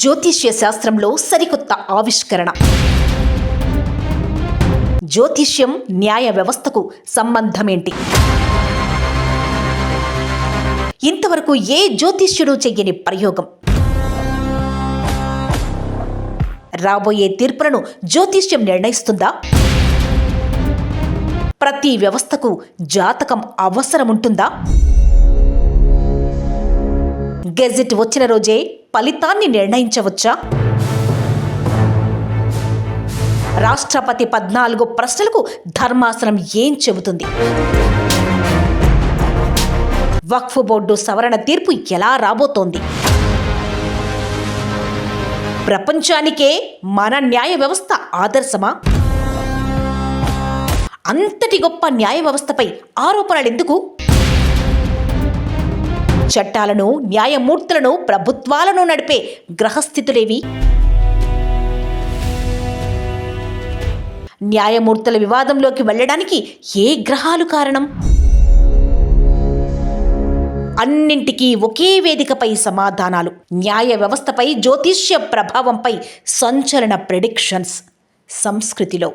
జ్యోతిష్య శాస్త్రంలో సరికొత్త ఆవిష్కరణ. జ్యోతిష్యం న్యాయ వ్యవస్థకు సంబంధమేంటి? ఇంతవరకు ఏ జ్యోతిష్యుడు చెయ్యని ప్రయోగం? రాబోయే తీర్పులను జ్యోతిష్యం నిర్ణయిస్తుందా? ప్రతి వ్యవస్థకు జాతకం అవసరముంటుందా? గెజెట్ వచ్చిన రోజే ఫలితాన్ని నిర్ణయించవచ్చా? రాష్ట్రపతి పద్నాలుగు ప్రశ్నలకు ధర్మాసనం ఏం చెబుతుంది? వక్ఫ్ బోర్డు సవరణ తీర్పు ఎలా రాబోతోంది? ప్రపంచానికే మన న్యాయ వ్యవస్థ ఆదర్శమా? అంతటి గొప్ప న్యాయ వ్యవస్థపై ఆరోపణలు ఎందుకు చట్టాలను న్యాయమూర్తులను ప్రభుత్వాలను నడిపే గ్రహస్థితులేవి. న్యాయమూర్తుల వివాదంలోకి వెళ్ళడానికి ఏ గ్రహాలు కారణం? అన్నింటికీ ఒకే వేదికపై సమాధానాలు. న్యాయ వ్యవస్థపై జ్యోతిష్య ప్రభావంపై సంచలన ప్రెడిక్షన్స్ సంస్కృతిలో